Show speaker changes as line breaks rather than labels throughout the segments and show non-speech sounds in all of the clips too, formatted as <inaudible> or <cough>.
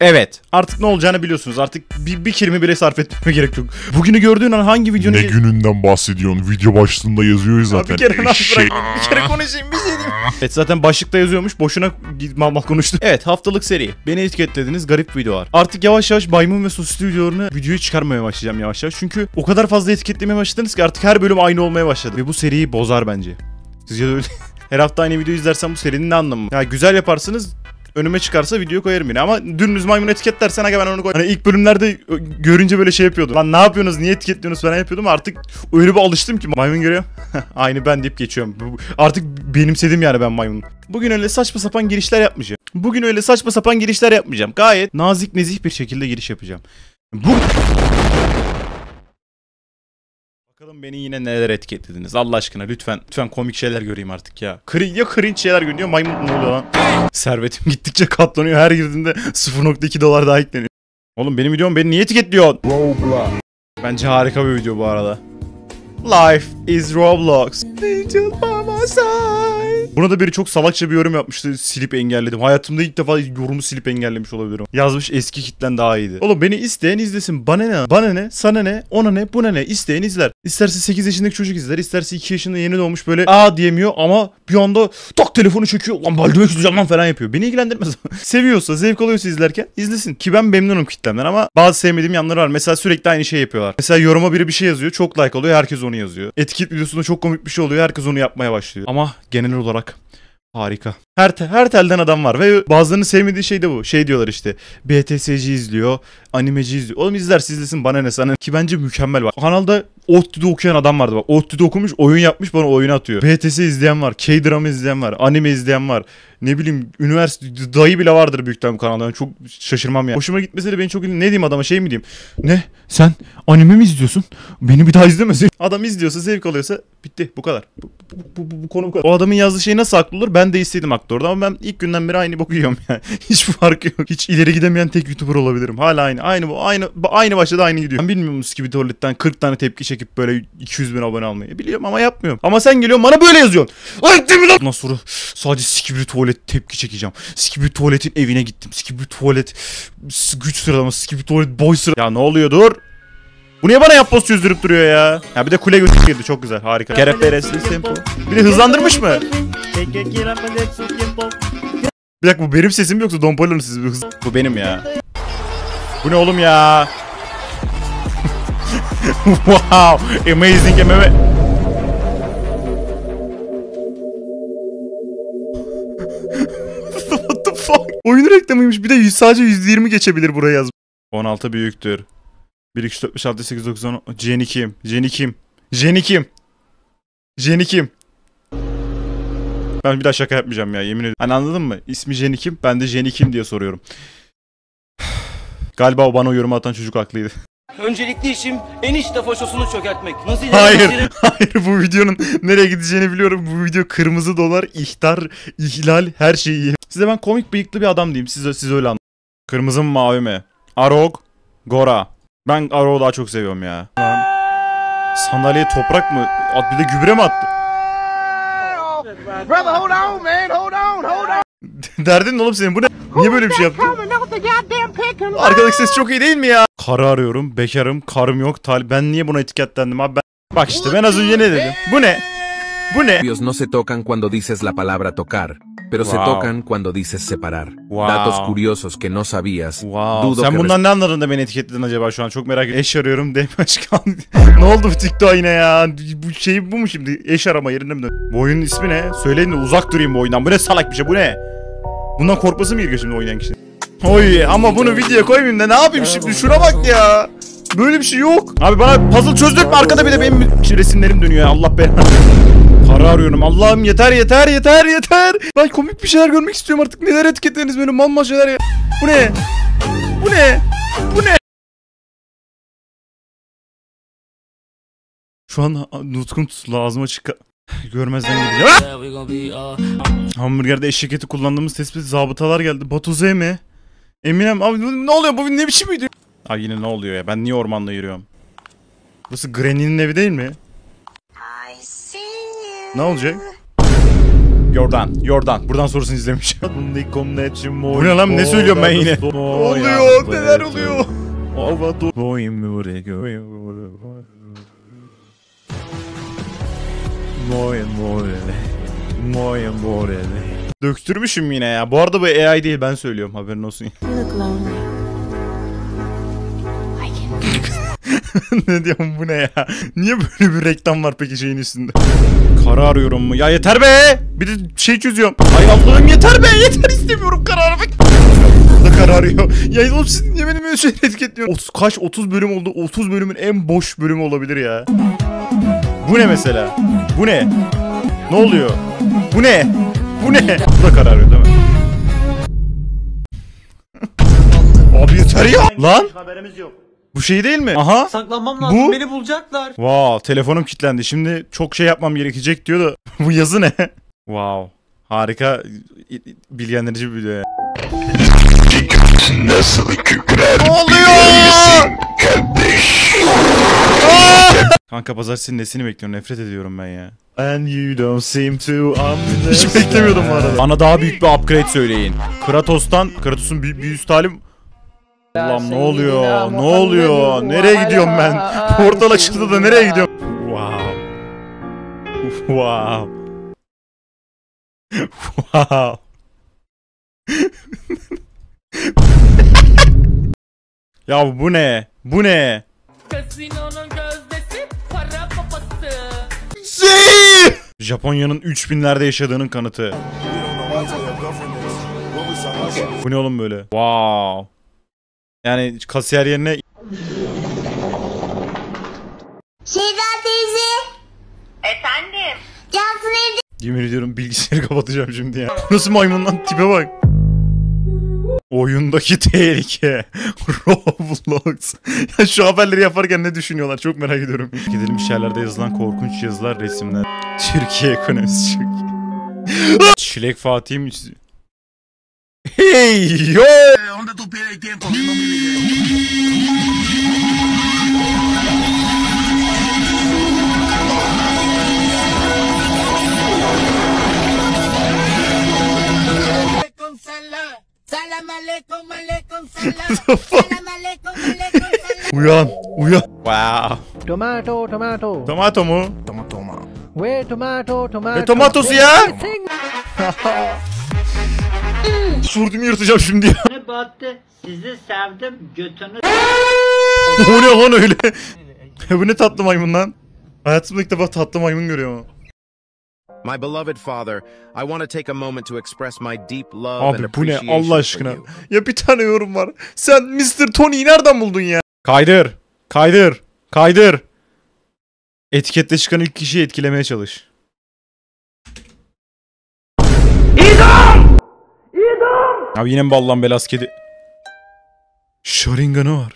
Evet. Artık ne olacağını biliyorsunuz. Artık bir, bir kelime bile sarf etmeme gerek yok. Bugünü gördüğün an hangi videonu...
Ne gününden bahsediyorsun? Video başlığında yazıyor ya
Ya
zaten.
bir kere
Eşek.
bırak. Bir kere konuşayım bir şey diyeyim. <laughs> Evet zaten başlıkta yazıyormuş. Boşuna git- mal mal konuştum. Evet haftalık seri. Beni etiketlediniz garip videolar. Artık yavaş yavaş maymun ve sosisli videolarını videoyu çıkarmaya başlayacağım yavaş yavaş. Çünkü o kadar fazla etiketlemeye başladınız ki artık her bölüm aynı olmaya başladı. Ve bu seriyi bozar bence. Sizce de öyle? <laughs> her hafta aynı video izlersem bu serinin ne anlamı? var? Ya güzel yaparsınız önüme çıkarsa video koyarım yine ama dümdüz maymun etiketlersen aga ben onu koyarım. Hani ilk bölümlerde görünce böyle şey yapıyordum. Lan ne yapıyorsunuz niye etiketliyorsunuz falan yapıyordum artık öyle bir alıştım ki maymun görüyor. <laughs> Aynı ben deyip geçiyorum. Artık benimsedim yani ben maymun. Bugün öyle saçma sapan girişler yapmayacağım. Bugün öyle saçma sapan girişler yapmayacağım. Gayet nazik nezih bir şekilde giriş yapacağım. Bu... Bakalım beni yine neler etiketlediniz Allah aşkına lütfen lütfen komik şeyler göreyim artık ya. Cri ya cringe şeyler görünüyor maymun ne oluyor lan? Servetim <laughs> gittikçe katlanıyor her girdiğinde 0.2 dolar daha ekleniyor. Oğlum benim videom beni niye etiketliyorsun? Bence harika bir video bu arada. Life is Roblox. Angel by side. Buna da biri çok salakça bir yorum yapmıştı. Silip engelledim. Hayatımda ilk defa yorumu silip engellemiş olabilirim. Yazmış eski kitlen daha iyiydi. Oğlum beni isteyen izlesin. Bana ne? Bana ne? Sana ne? Ona ne? Buna ne? İsteyen izler. İsterse 8 yaşındaki çocuk izler. isterse 2 yaşında yeni doğmuş böyle aa diyemiyor ama bir anda tak telefonu çekiyor. Lan baldemek izleyeceğim lan falan yapıyor. Beni ilgilendirmez. <laughs> Seviyorsa, zevk alıyorsa izlerken izlesin. Ki ben memnunum kitlemden ama bazı sevmediğim yanları var. Mesela sürekli aynı şey yapıyorlar. Mesela yoruma biri bir şey yazıyor. Çok like alıyor. Herkes onu yazıyor. Etiket videosunda çok komik bir şey oluyor. Herkes onu yapmaya başlıyor. Ama genel olarak Harika. Her, te- her telden adam var ve bazılarının sevmediği şey de bu. Şey diyorlar işte BTSC izliyor, animeci izliyor. Oğlum izlerse izlesin bana ne sana. Ki bence mükemmel bak. Kanalda ODTÜ'de okuyan adam vardı bak. ODTÜ'de okumuş oyun yapmış bana oyunu atıyor. BTS izleyen var, K-drama izleyen var, anime izleyen var. Ne bileyim üniversite dayı bile vardır büyük bu kanalda. Ben çok şaşırmam ya. Hoşuma gitmese de beni çok ne diyeyim adama şey mi diyeyim? Ne? Sen anime mi izliyorsun? Beni bir daha izlemesin. Adam izliyorsa zevk alıyorsa bitti bu kadar. Bu, bu, bu, bu, bu konu bu kadar. O adamın yazdığı şey nasıl haklı olur? Ben de isteydim haklı orada ama ben ilk günden beri aynı boku yiyorum yani. <laughs> Hiç farkı yok. Hiç ileri gidemeyen tek YouTuber olabilirim. Hala aynı. Aynı bu. Aynı aynı başladı aynı gidiyor. Ben bilmiyorum gibi tuvaletten 40 tane tepki çekip böyle 200 bin abone almayı. Biliyorum ama yapmıyorum. Ama sen geliyorsun bana böyle yazıyorsun. Ay değil mi lan? Ondan sonra sadece sikibri tuvalet tepki çekeceğim. Sikibri tuvaletin evine gittim. Sikibri tuvalet güç sıralaması. Sikibri tuvalet boy sıra. Ya ne oluyor dur. Bu niye bana yapboz çözdürüp duruyor ya? Ya bir de kule götü girdi çok güzel harika. Gerep Perez'li tempo. Bir de hızlandırmış mı? Bir dakika bu benim sesim yoksa Don Polo'nun sesi mi? Bu benim ya. Bu ne oğlum ya? <laughs> wow, amazing meme. <laughs> What the fuck? Oyun reklamıymış. Bir de yüz- sadece %20 geçebilir buraya yaz. 16 büyüktür. 1 2 3 4 5 6 8 9 10 Jenny kim? Jenny kim? Jenny kim? Jenny kim? Ben bir daha şaka yapmayacağım ya yemin ediyorum. Hani anladın mı? İsmi Jenny kim? Ben de Jenny kim diye soruyorum. <sighs> Galiba o bana o yorumu atan çocuk haklıydı.
Öncelikli işim enişte faşosunu çökertmek. Nasıl
Hayır, <laughs> hayır bu videonun nereye gideceğini biliyorum. Bu video kırmızı dolar, ihtar, ihlal her şeyi. Size ben komik bıyıklı bir adam diyeyim. Siz, siz öyle anlayın. Kırmızı mı mavi mi? Arog, Gora. Ben Arog'u daha çok seviyorum ya. Lan. Sandalyeye toprak mı? At bir de gübre mi attı?
Brother, hold on, man. Hold on, hold on. <laughs>
Derdin ne oğlum senin? Bu ne? Niye böyle bir şey yaptın? Arkadaki ses çok iyi değil mi ya? Karı arıyorum, bekarım, karım yok, tal. Ben niye buna etiketlendim abi? Ben... Bak işte ben az önce ne dedim? Bu ne? Bu ne?
Ellos no se tocan cuando dices la palabra tocar, pero se
Wow.
tocan cuando dices separar.
Wow.
Datos curiosos que no sabías.
Wow.
Dudo
Sen bundan ne anladın da beni etiketledin acaba şu an? Çok merak ediyorum. Eş arıyorum DM çıkan. <laughs> ne oldu bu TikTok yine ya? Bu şey bu mu şimdi? Eş arama yerine mi dön? Bu oyunun ismi ne? Söyleyin de uzak durayım bu oyundan. Bu ne salak bir şey bu ne? Bundan korkması mı gerekiyor şimdi oynayan kişinin? Oy ama bunu videoya koymayayım da ne yapayım şimdi? Şuna bak ya. Böyle bir şey yok. Abi bana puzzle çözdürtme arkada bir de benim resimlerim dönüyor ya. Allah belanı. <laughs> Para arıyorum. Allah'ım yeter yeter yeter yeter. Ben komik bir şeyler görmek istiyorum artık. Neler etiketleriniz böyle mal şeyler ya. Bu ne? Bu ne? Bu ne? Şu an nutkum tutuldu ağzıma çık. <laughs> Görmezden gideceğim. Ah! Hamburgerde eşek eti kullandığımız tespit zabıtalar geldi. Batu Z mi? Eminem abi ne oluyor bu ne biçim video? Abi yine ne oluyor ya ben niye ormanda yürüyorum? Burası Granny'nin evi değil mi? Ne olacak? Yordan, Yordan. Buradan sonrasını izlemiş. <laughs> Bu ne lan ne söylüyorum ben yine? Ne oluyor? Neler oluyor? Döktürmüşüm yine ya. Bu arada bu AI değil ben söylüyorum haberin olsun. <laughs> ne diyorum bu ne ya? Niye böyle bir reklam var peki şeyin üstünde? Kara arıyorum mu? Ya yeter be! Bir de şey çözüyorum. Ay Allah'ım yeter be! Yeter istemiyorum kararı da kara arıyor. Ya oğlum siz niye benim öyle şeyleri etiketliyorsunuz? 30, kaç 30 bölüm oldu? 30 bölümün en boş bölümü olabilir ya. Bu ne mesela? Bu ne? Ne oluyor? Bu ne? Bu ne? Bu da kara arıyor değil mi? <laughs> Abi yeter ya! Lan!
Haberimiz yok.
Bu şey değil mi? Aha.
Saklanmam
lazım, Bu-
Beni bulacaklar.
Wow, telefonum kilitlendi. Şimdi çok şey yapmam gerekecek diyor da <laughs> bu yazı ne? Wow. Harika bilgilendirici bir video ya.
Nasıl kükrer
Ne oluyor? Kanka pazartesinin nesini bekliyorum? Nefret ediyorum ben ya. And you don't seem to Hiç beklemiyordum bu arada. Bana daha büyük bir upgrade söyleyin. Kratos'tan, Kratos'un bir, bir üst Allah'ım ne oluyor? Ne oluyor? Nereye gidiyorum ben? Portal açıldı da nereye gidiyorum? Wow. Wow. <laughs> Wow. ya bu ne? Bu ne?
Kasinonun gözdesi para babası.
Şey! Japonya'nın 3000'lerde yaşadığının kanıtı. Bu ne oğlum böyle? Wow. Yani kasiyer yerine
Şeyda teyze. Efendim? Cansın evde.
yemin ediyorum bilgisayarı <laughs> kapatacağım şimdi ya. Nasıl maymun lan tipe bak. Oyundaki tehlike. <laughs> Roblox. ya şu haberleri yaparken ne düşünüyorlar çok merak ediyorum. Gidilmiş yerlerde yazılan korkunç yazılar, resimler. Türkiye ekonomisi çok iyi. <laughs> Çilek Fatih mi çiziyor? ¡Hey, yo!
¿De dónde tú pides tiempo viendo mi video?
Uyan, uyan. Wow.
Tomato, tomato.
Tomato mu? Tomato.
Where tomato, tomato.
E tomato siya? Ah? Surdum yırtacağım şimdi ya.
Ne battı? Sizi sevdim götünü <laughs>
o ne lan öyle? <laughs> Bu ne tatlı maymun lan? Hayatımda ilk defa tatlı maymun görüyorum.
My beloved father, I want to take a moment to express my deep love and
Abi bu ne
appreciation
Allah aşkına. Ya bir tane yorum var. Sen Mr. Tony'yi nereden buldun ya? Kaydır. Kaydır. Kaydır. Etikette çıkan ilk kişiyi etkilemeye çalış. Abi yine mi ballan belas kedi? Sharingan'ı var.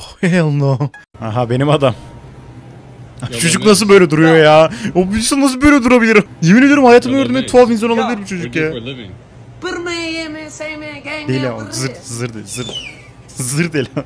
Oh hell no. Aha benim adam. çocuk nasıl böyle duruyor ya? O insan nasıl böyle durabilir? Yemin ediyorum hayatımda gördüğüm en tuhaf insan olabilir bu çocuk ya. Değil ama zır zır değil zır. Zır değil <laughs> ama.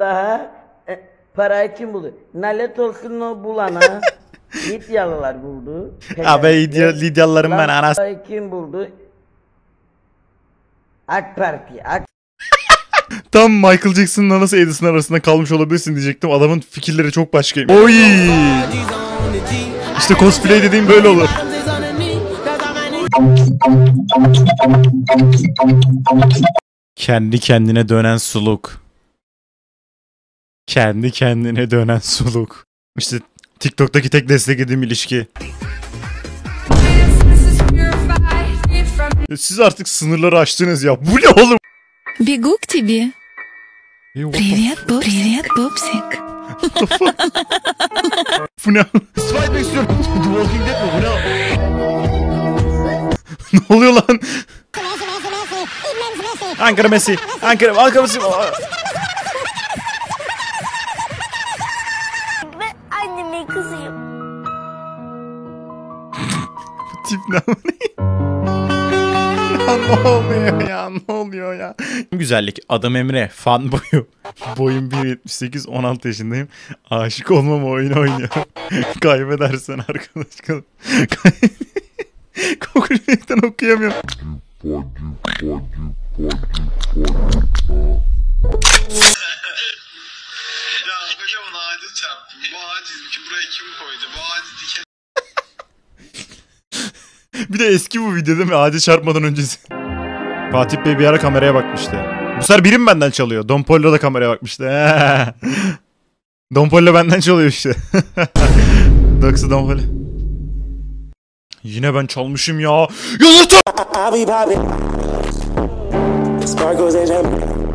Daha e, parayı kim buldu? Nalet olsun o bulana. <laughs> Lidyalılar buldu.
Abi Lidya, Lidyalıların ben.
Parayı kim buldu? AK Parti. AK
Tam Michael Jackson'la nasıl Edison arasında kalmış olabilirsin diyecektim. Adamın fikirleri çok başkaymış. Oy! İşte cosplay dediğim böyle olur. Kendi kendine dönen suluk. Kendi kendine dönen suluk. İşte TikTok'taki tek desteklediğim ilişki. Siz artık sınırları aştınız ya. Bu ne oğlum?
Бегу к тебе. Привет, Боб. Привет, Бобсик. <laughs>
Bu ne? Spider istiyorum. The Walking Dead mi? Bu ne? ne oluyor lan? Ankara Messi. Ankara, Ankara Messi. Tip ne? <laughs> ne oluyor ya? Ne oluyor ya? Güzellik. Adım Emre. Fan boyu. Boyum 1.78. 16 yaşındayım. Aşık olmam oyunu oynuyor. <laughs> Kaybedersen arkadaş kalır. <laughs> Kokulecekten okuyamıyorum.
Ya hocam ağacı çarptım. Bu ağacı ki buraya kim koydu? Bu ağacı diken <laughs>
Bir de eski bu video değil mi? Ağaca çarpmadan öncesi. Fatih Bey bir ara kameraya bakmıştı. Bu sefer birim benden çalıyor. Don Pollo da kameraya bakmıştı. <laughs> Don Pollo benden çalıyor işte. <laughs> Doksu Don Pollo. Yine ben çalmışım ya.
And